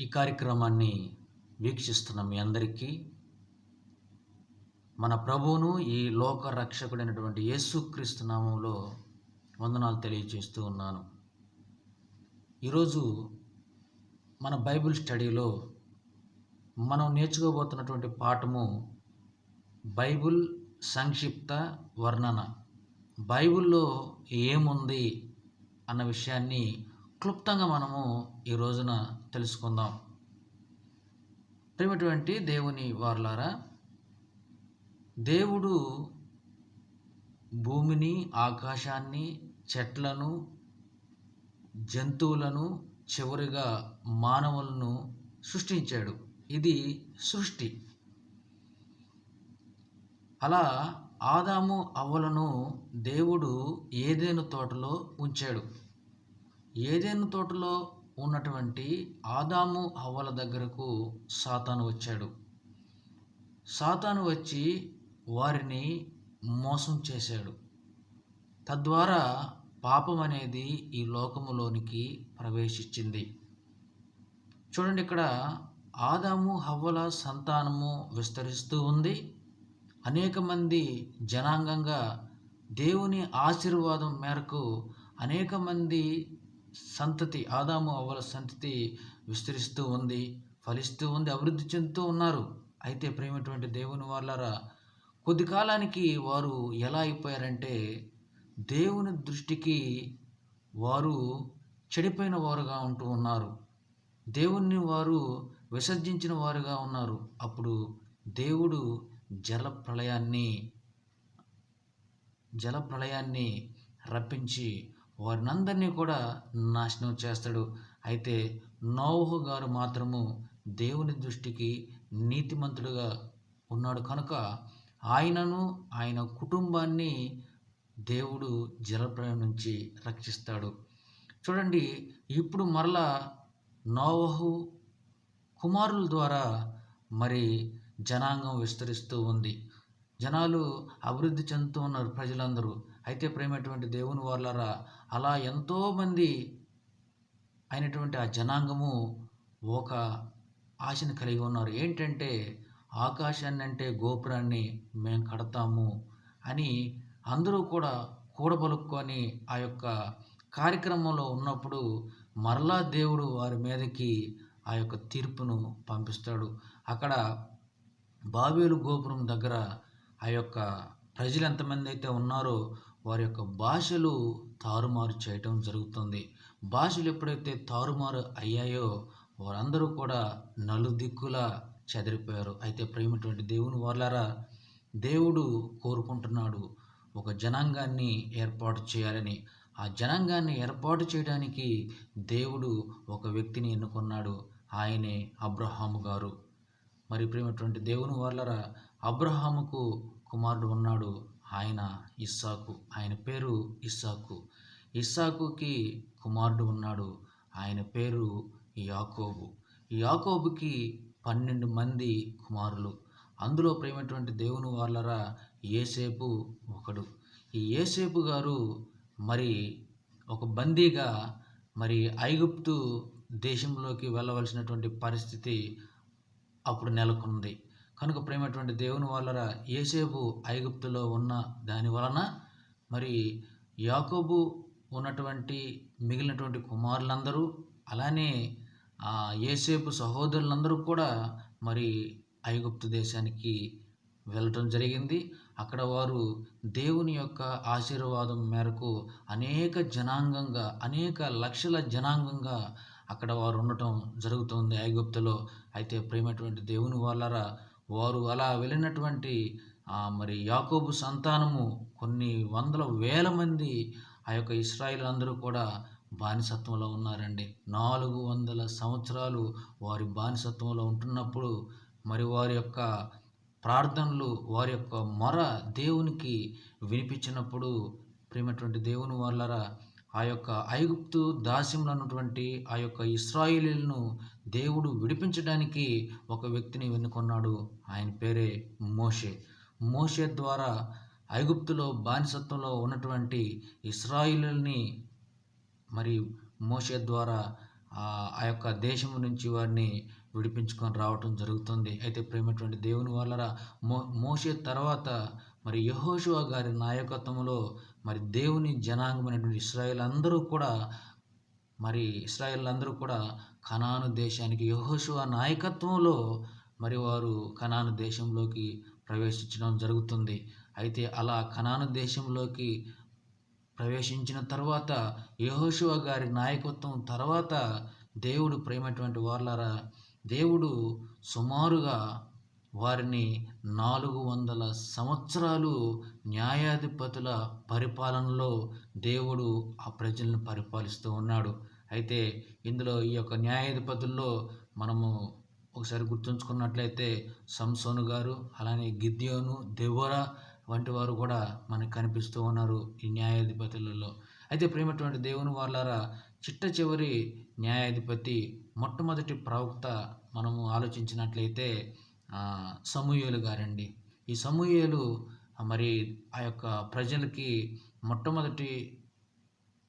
ఈ కార్యక్రమాన్ని వీక్షిస్తున్న మీ అందరికీ మన ప్రభువును ఈ లోక రక్షకుడైనటువంటి యేసుక్రీస్తు నామంలో వందనాలు తెలియజేస్తూ ఉన్నాను. ఈరోజు మన బైబిల్ స్టడీలో మనం నేర్చుకోబోతున్నటువంటి పాఠము బైబిల్ సంక్షిప్త వర్ణన. బైబిల్లో ఏముంది అన్న విషయాన్ని క్లుప్తంగా మనము ఈ రోజున తెలుసుకుందాం. ప్రేమటువంటి దేవుని వారులారా దేవుడు భూమిని ఆకాశాన్ని చెట్లను జంతువులను చివరిగా మానవులను సృష్టించాడు. ఇది సృష్టి. అలా ఆదాము అవ్వలను దేవుడు ఏదేను తోటలో ఉంచాడు. ఏదేను తోటలో ఉన్నటువంటి ఆదాము అవ్వల దగ్గరకు సాతాను వచ్చాడు. సాతాను వచ్చి వారిని మోసం చేశాడు. తద్వారా పాపం అనేది ఈ లోకములోనికి ప్రవేశించింది. చూడండి ఇక్కడ ఆదాము హవ్వల సంతానము విస్తరిస్తూ ఉంది. అనేక మంది జనాంగంగా దేవుని ఆశీర్వాదం మేరకు అనేక మంది సంతతి ఆదాము అవ్వల సంతతి విస్తరిస్తూ ఉంది ఫలిస్తూ ఉంది అభివృద్ధి చెందుతూ ఉన్నారు. అయితే ప్రేమటువంటి దేవుని వాళ్ళరా కొద్ది కాలానికి వారు ఎలా అయిపోయారంటే దేవుని దృష్టికి వారు చెడిపోయిన వారుగా ఉంటూ ఉన్నారు. దేవుణ్ణి వారు విసర్జించిన వారుగా ఉన్నారు. అప్పుడు దేవుడు జల ప్రళయాన్ని జల ప్రళయాన్ని రప్పించి వారినందరినీ కూడా నాశనం చేస్తాడు. అయితే నోహు గారు మాత్రము దేవుని దృష్టికి నీతిమంతుడుగా ఉన్నాడు కనుక ఆయనను ఆయన కుటుంబాన్ని దేవుడు జలప్రయం నుంచి రక్షిస్తాడు. చూడండి ఇప్పుడు మరలా నోవహు కుమారుల ద్వారా మరి జనాంగం విస్తరిస్తూ ఉంది. జనాలు అభివృద్ధి చెందుతూ ఉన్నారు ప్రజలందరూ. అయితే ప్రేమటువంటి దేవుని వాళ్ళరా అలా ఎంతోమంది అయినటువంటి ఆ జనాంగము ఒక ఆశను కలిగి ఉన్నారు. ఏంటంటే ఆకాశాన్ని అంటే గోపురాన్ని మేము కడతాము అని అందరూ కూడా కూడబలుక్కొని ఆ యొక్క కార్యక్రమంలో ఉన్నప్పుడు మరలా దేవుడు వారి మీదకి ఆ యొక్క తీర్పును పంపిస్తాడు. అక్కడ బాబేలు గోపురం దగ్గర ఆ యొక్క ప్రజలు ఎంతమంది అయితే ఉన్నారో వారి యొక్క భాషలు తారుమారు చేయటం జరుగుతుంది. భాషలు ఎప్పుడైతే తారుమారు అయ్యాయో వారందరూ కూడా నలుదిక్కులా చెదిరిపోయారు. అయితే ప్రేమటువంటి దేవుని వాళ్ళారా దేవుడు కోరుకుంటున్నాడు ఒక జనాంగాన్ని ఏర్పాటు చేయాలని. ఆ జనాంగాన్ని ఏర్పాటు చేయడానికి దేవుడు ఒక వ్యక్తిని ఎన్నుకున్నాడు. ఆయనే అబ్రహాము గారు. మరి ప్రేమటువంటి దేవుని వాళ్ళరా అబ్రహాముకు కుమారుడు ఉన్నాడు. ఆయన ఇస్సాకు ఆయన పేరు ఇస్సాకు. ఇస్సాకుకి కుమారుడు ఉన్నాడు. ఆయన పేరు యాకోబు. యాకోబుకి పన్నెండు మంది కుమారులు. అందులో ప్రేమటువంటి దేవుని వాళ్ళరా ఏసేపు ఒకడు. ఈ ఏసేపు గారు మరి ఒక బందీగా మరి ఐగుప్తు దేశంలోకి వెళ్ళవలసినటువంటి పరిస్థితి అప్పుడు నెలకొంది. కనుక ప్రేమటువంటి దేవుని వాళ్ళరా ఏసేపు ఐగుప్తులో ఉన్న దాని వలన మరి యాకోబు ఉన్నటువంటి మిగిలినటువంటి కుమారులందరూ అలానే ఆ ఏసేపు సహోదరులందరూ కూడా మరి ఐగుప్తు దేశానికి వెళ్ళటం జరిగింది. అక్కడ వారు దేవుని యొక్క ఆశీర్వాదం మేరకు అనేక జనాంగంగా అనేక లక్షల జనాంగంగా అక్కడ వారు ఉండటం జరుగుతుంది ఐగుప్తులో. అయితే ప్రేమటువంటి దేవుని వాళ్ళరా వారు అలా వెళ్ళినటువంటి మరి యాకోబు సంతానము కొన్ని వందల వేల మంది ఆ యొక్క ఇస్రాయిల్ అందరూ కూడా బానిసత్వంలో ఉన్నారండి. నాలుగు వందల సంవత్సరాలు వారి బానిసత్వంలో ఉంటున్నప్పుడు మరి వారి యొక్క ప్రార్థనలు వారి యొక్క మొర దేవునికి వినిపించినప్పుడు ప్రేమటువంటి దేవుని వాళ్ళరా ఆ యొక్క ఐగుప్తు దాస్యంలో ఉన్నటువంటి ఆ యొక్క ఇస్రాయిలీలను దేవుడు విడిపించడానికి ఒక వ్యక్తిని వెన్నుకొన్నాడు. ఆయన పేరే మోషే. మోషే ద్వారా ఐగుప్తులో బానిసత్వంలో ఉన్నటువంటి ఇస్రాయిల్ని మరి మోషే ద్వారా ఆ యొక్క దేశం నుంచి వారిని విడిపించుకొని రావటం జరుగుతుంది. అయితే ప్రేమటువంటి దేవుని వల్ల మో మోసే తర్వాత మరి యహోశివ గారి నాయకత్వంలో మరి దేవుని జనాంగమైనటువంటి ఇస్రాయేల్ అందరూ కూడా మరి ఇస్రాయేల్ అందరూ కూడా కనాను దేశానికి యహోశువ నాయకత్వంలో మరి వారు కనాను దేశంలోకి ప్రవేశించడం జరుగుతుంది. అయితే అలా కనాను దేశంలోకి ప్రవేశించిన తర్వాత యహోశివ గారి నాయకత్వం తర్వాత దేవుడు ప్రేమటువంటి వార్లారా దేవుడు సుమారుగా వారిని నాలుగు వందల సంవత్సరాలు న్యాయాధిపతుల పరిపాలనలో దేవుడు ఆ ప్రజలను పరిపాలిస్తూ ఉన్నాడు. అయితే ఇందులో ఈ యొక్క న్యాయాధిపతుల్లో మనము ఒకసారి గుర్తుంచుకున్నట్లయితే సంసోను గారు అలానే గిద్యోను దెవరా వంటి వారు కూడా మనకు కనిపిస్తూ ఉన్నారు ఈ న్యాయాధిపతులలో. అయితే ప్రేమటువంటి దేవుని వాళ్ళారా చిట్ట చివరి న్యాయాధిపతి మొట్టమొదటి ప్రవక్త మనము ఆలోచించినట్లయితే సమూహలు గారండి. ఈ సమూహలు మరి ఆ యొక్క ప్రజలకి మొట్టమొదటి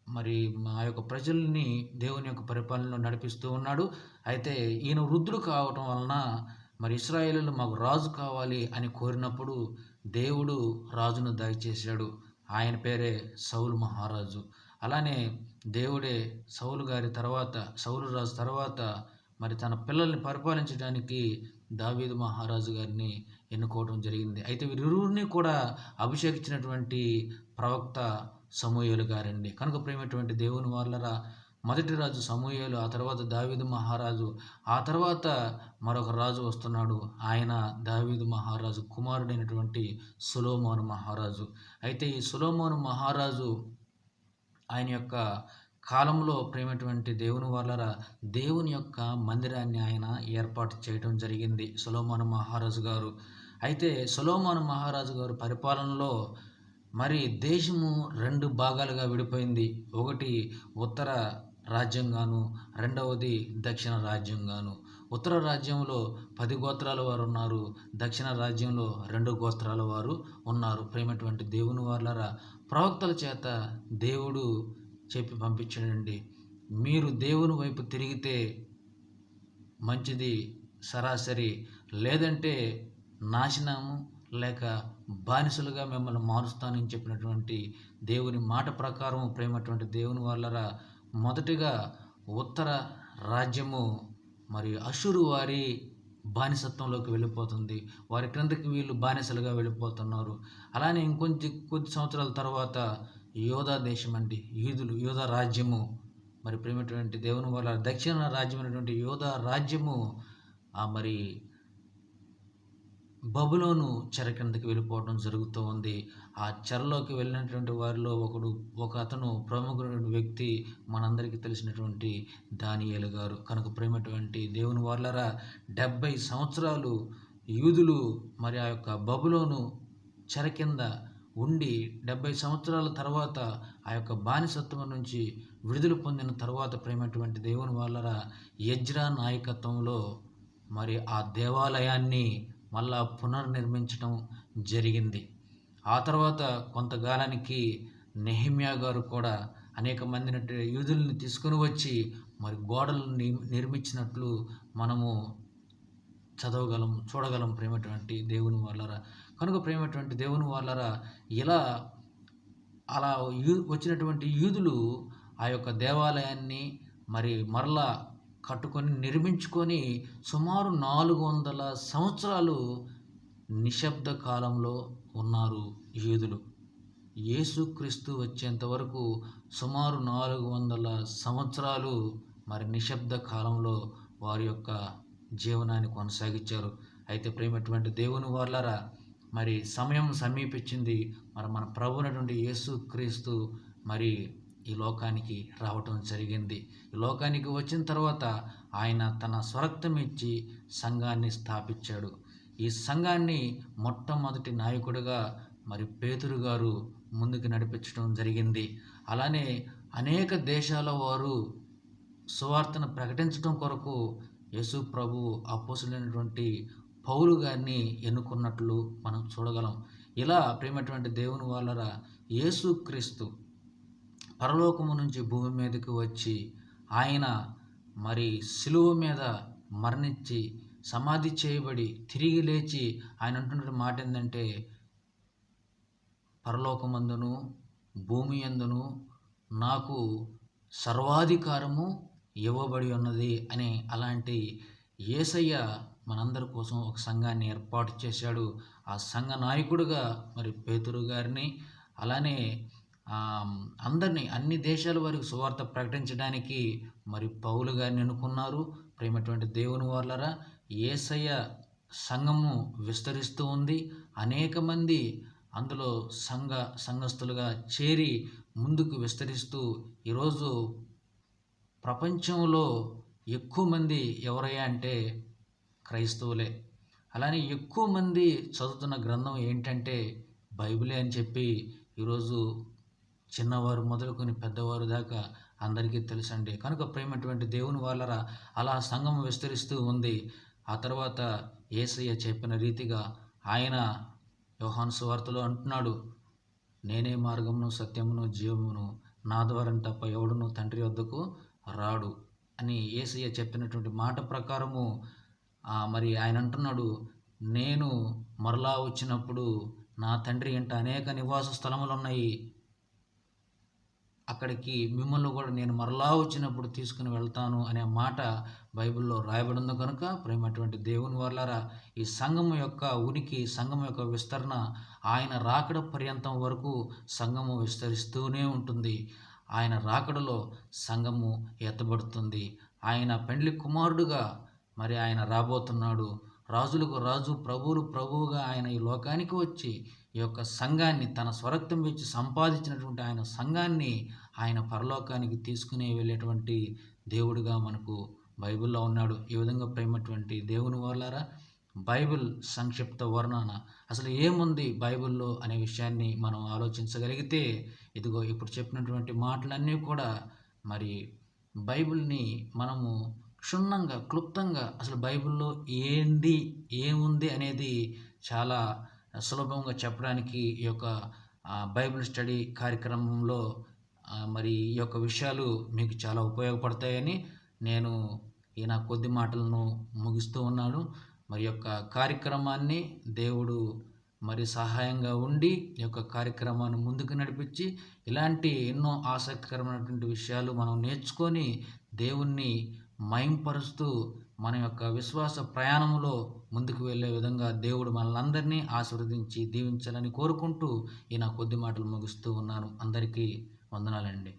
మరి ఆ యొక్క ప్రజల్ని దేవుని యొక్క పరిపాలనలో నడిపిస్తూ ఉన్నాడు. అయితే ఈయన వృద్ధుడు కావటం వలన మరి ఇస్రాయేలు మాకు రాజు కావాలి అని కోరినప్పుడు దేవుడు రాజును దయచేశాడు. ఆయన పేరే సౌలు మహారాజు. అలానే దేవుడే సౌలు గారి తర్వాత సౌలు రాజు తర్వాత మరి తన పిల్లల్ని పరిపాలించడానికి దావీదు మహారాజు గారిని ఎన్నుకోవడం జరిగింది. అయితే వీరిరువురిని కూడా అభిషేకించినటువంటి ప్రవక్త సమూహలు గారండి. కనుక ప్రేమటువంటి దేవుని వాళ్ళరా మొదటి రాజు సమూహలు ఆ తర్వాత దావీదు మహారాజు ఆ తర్వాత మరొక రాజు వస్తున్నాడు. ఆయన దావీదు మహారాజు కుమారుడైనటువంటి సులోమోను మహారాజు. అయితే ఈ సులోమోను మహారాజు ఆయన యొక్క కాలంలో ప్రేమటువంటి దేవుని వాళ్ళ దేవుని యొక్క మందిరాన్ని ఆయన ఏర్పాటు చేయడం జరిగింది సులోమాను మహారాజు గారు. అయితే సులోమాను మహారాజు గారు పరిపాలనలో మరి దేశము రెండు భాగాలుగా విడిపోయింది. ఒకటి ఉత్తర రాజ్యంగాను రెండవది దక్షిణ రాజ్యంగాను. ఉత్తర రాజ్యంలో పది గోత్రాల వారు ఉన్నారు దక్షిణ రాజ్యంలో రెండు గోత్రాల వారు ఉన్నారు. ప్రేమటువంటి దేవుని వాళ్ళ ప్రవక్తల చేత దేవుడు చెప్పి పంపించండి మీరు దేవుని వైపు తిరిగితే మంచిది సరాసరి. లేదంటే నాశనము లేక బానిసలుగా మిమ్మల్ని మారుస్తానని చెప్పినటువంటి దేవుని మాట ప్రకారం ప్రేమటువంటి దేవుని వాళ్ళరా మొదటిగా ఉత్తర రాజ్యము మరి అసురు వారి బానిసత్వంలోకి వెళ్ళిపోతుంది. వారి క్రిందకి వీళ్ళు బానిసలుగా వెళ్ళిపోతున్నారు. అలానే ఇంకొంచెం కొద్ది సంవత్సరాల తర్వాత యోధా దేశం అండి యూదులు యోధా రాజ్యము. మరి ప్రేమటువంటి దేవుని వల్ల దక్షిణ రాజ్యమైనటువంటి యోధా రాజ్యము. ఆ మరి బబులోను చెర కిందకి వెళ్ళిపోవడం జరుగుతూ ఉంది. ఆ చెరలోకి వెళ్ళినటువంటి వారిలో ఒకడు ఒక అతను ప్రముఖుడైన వ్యక్తి మనందరికీ తెలిసినటువంటి దానియేలు గారు. కనుక ప్రేమటువంటి దేవుని వాళ్ళరా డెబ్బై సంవత్సరాలు యూదులు మరి ఆ యొక్క బబులోను చెర కింద ఉండి డెబ్బై సంవత్సరాల తర్వాత ఆ యొక్క బానిసత్వం నుంచి విడుదల పొందిన తర్వాత ప్రేమటువంటి దేవుని వాళ్ళరా యజ్రా నాయకత్వంలో మరి ఆ దేవాలయాన్ని మళ్ళా పునర్నిర్మించడం జరిగింది. ఆ తర్వాత కొంతకాలానికి నెహిమ్యా గారు కూడా అనేక మంది యూదుల్ని తీసుకుని వచ్చి మరి గోడలు నిర్మించినట్లు మనము చదవగలం చూడగలం ప్రేమటువంటి దేవుని వల్ల కనుక ప్రేమటువంటి దేవుని వాళ్ళరా ఇలా అలా యూ వచ్చినటువంటి యూదులు ఆ యొక్క దేవాలయాన్ని మరి మరలా కట్టుకొని నిర్మించుకొని సుమారు నాలుగు వందల సంవత్సరాలు నిశ్శబ్ద కాలంలో ఉన్నారు యూదులు. యేసుక్రీస్తు వచ్చేంత వరకు సుమారు నాలుగు వందల సంవత్సరాలు మరి నిశ్శబ్ద కాలంలో వారి యొక్క జీవనాన్ని కొనసాగించారు. అయితే ప్రేమటువంటి దేవుని వాళ్ళరా మరి సమయం సమీపించింది. మరి మన ప్రభునటువంటి యేసు క్రీస్తు మరి ఈ లోకానికి రావటం జరిగింది. ఈ లోకానికి వచ్చిన తర్వాత ఆయన తన స్వరక్తం ఇచ్చి సంఘాన్ని స్థాపించాడు. ఈ సంఘాన్ని మొట్టమొదటి నాయకుడిగా మరి పేతురు గారు ముందుకు నడిపించడం జరిగింది. అలానే అనేక దేశాల వారు సువార్తను ప్రకటించడం కొరకు యేసు ప్రభు అపోసులైనటువంటి పౌలు గారిని ఎన్నుకున్నట్లు మనం చూడగలం. ఇలా ప్రేమటువంటి దేవుని వాళ్ళ యేసుక్రీస్తు పరలోకము నుంచి భూమి మీదకి వచ్చి ఆయన మరి సిలువ మీద మరణించి సమాధి చేయబడి తిరిగి లేచి ఆయన అంటున్న మాట ఏంటంటే పరలోకమందును భూమి ఎందును నాకు సర్వాధికారము ఇవ్వబడి ఉన్నది అని అలాంటి ఏసయ్య మనందరి కోసం ఒక సంఘాన్ని ఏర్పాటు చేశాడు. ఆ సంఘ నాయకుడుగా మరి పేతురు గారిని అలానే అందరినీ అన్ని దేశాల వారికి సువార్త ప్రకటించడానికి మరి పౌలు గారిని ఎన్నుకున్నారు. ప్రేమటువంటి దేవుని వాళ్ళరా ఏసయ్య సంఘము విస్తరిస్తూ ఉంది. అనేక మంది అందులో సంఘ సంఘస్థులుగా చేరి ముందుకు విస్తరిస్తూ ఈరోజు ప్రపంచంలో ఎక్కువ మంది ఎవరయ్యా అంటే క్రైస్తవులే. అలానే ఎక్కువ మంది చదువుతున్న గ్రంథం ఏంటంటే బైబిలే అని చెప్పి ఈరోజు చిన్నవారు మొదలుకొని పెద్దవారు దాకా అందరికీ తెలుసండి. కనుక ప్రేమటువంటి దేవుని వాళ్ళరా అలా సంఘం విస్తరిస్తూ ఉంది. ఆ తర్వాత ఏసయ్య చెప్పిన రీతిగా ఆయన యోహాన్ సువార్తలో అంటున్నాడు నేనే మార్గమును సత్యమును జీవమును నా ద్వారా తప్ప ఎవడును తండ్రి వద్దకు రాడు అని ఏసయ్య చెప్పినటువంటి మాట ప్రకారము మరి ఆయన అంటున్నాడు నేను మరలా వచ్చినప్పుడు నా తండ్రి ఇంట అనేక నివాస స్థలములు ఉన్నాయి అక్కడికి మిమ్మల్ని కూడా నేను మరలా వచ్చినప్పుడు తీసుకుని వెళ్తాను అనే మాట బైబిల్లో రాయబడింది కనుక ప్రేమటువంటి దేవుని వర్లారా ఈ సంఘం యొక్క ఉనికి సంఘం యొక్క విస్తరణ ఆయన రాకడ పర్యంతం వరకు సంఘము విస్తరిస్తూనే ఉంటుంది. ఆయన రాకడలో సంఘము ఎత్తబడుతుంది. ఆయన పెండ్లి కుమారుడుగా మరి ఆయన రాబోతున్నాడు. రాజులకు రాజు ప్రభువులు ప్రభువుగా ఆయన ఈ లోకానికి వచ్చి ఈ యొక్క సంఘాన్ని తన స్వరక్తం వచ్చి సంపాదించినటువంటి ఆయన సంఘాన్ని ఆయన పరలోకానికి తీసుకుని వెళ్ళేటువంటి దేవుడిగా మనకు బైబిల్లో ఉన్నాడు. ఈ విధంగా ప్రేమటువంటి దేవుని వాళ్ళారా బైబిల్ సంక్షిప్త వర్ణన. అసలు ఏముంది బైబిల్లో అనే విషయాన్ని మనం ఆలోచించగలిగితే ఇదిగో ఇప్పుడు చెప్పినటువంటి మాటలన్నీ కూడా మరి బైబిల్ని మనము క్షుణ్ణంగా క్లుప్తంగా అసలు బైబిల్లో ఏంది ఏముంది అనేది చాలా సులభంగా చెప్పడానికి ఈ యొక్క బైబిల్ స్టడీ కార్యక్రమంలో మరి ఈ యొక్క విషయాలు మీకు చాలా ఉపయోగపడతాయని నేను ఈ నా కొద్ది మాటలను ముగిస్తూ ఉన్నాను. మరి యొక్క కార్యక్రమాన్ని దేవుడు మరి సహాయంగా ఉండి ఈ యొక్క కార్యక్రమాన్ని ముందుకు నడిపించి ఇలాంటి ఎన్నో ఆసక్తికరమైనటువంటి విషయాలు మనం నేర్చుకొని దేవుణ్ణి మయంపరుస్తూ మన యొక్క విశ్వాస ప్రయాణంలో ముందుకు వెళ్ళే విధంగా దేవుడు మనల్ని ఆశీర్వదించి దీవించాలని కోరుకుంటూ ఈ నా కొద్ది మాటలు ముగిస్తూ ఉన్నాను అందరికీ వందనాలండి.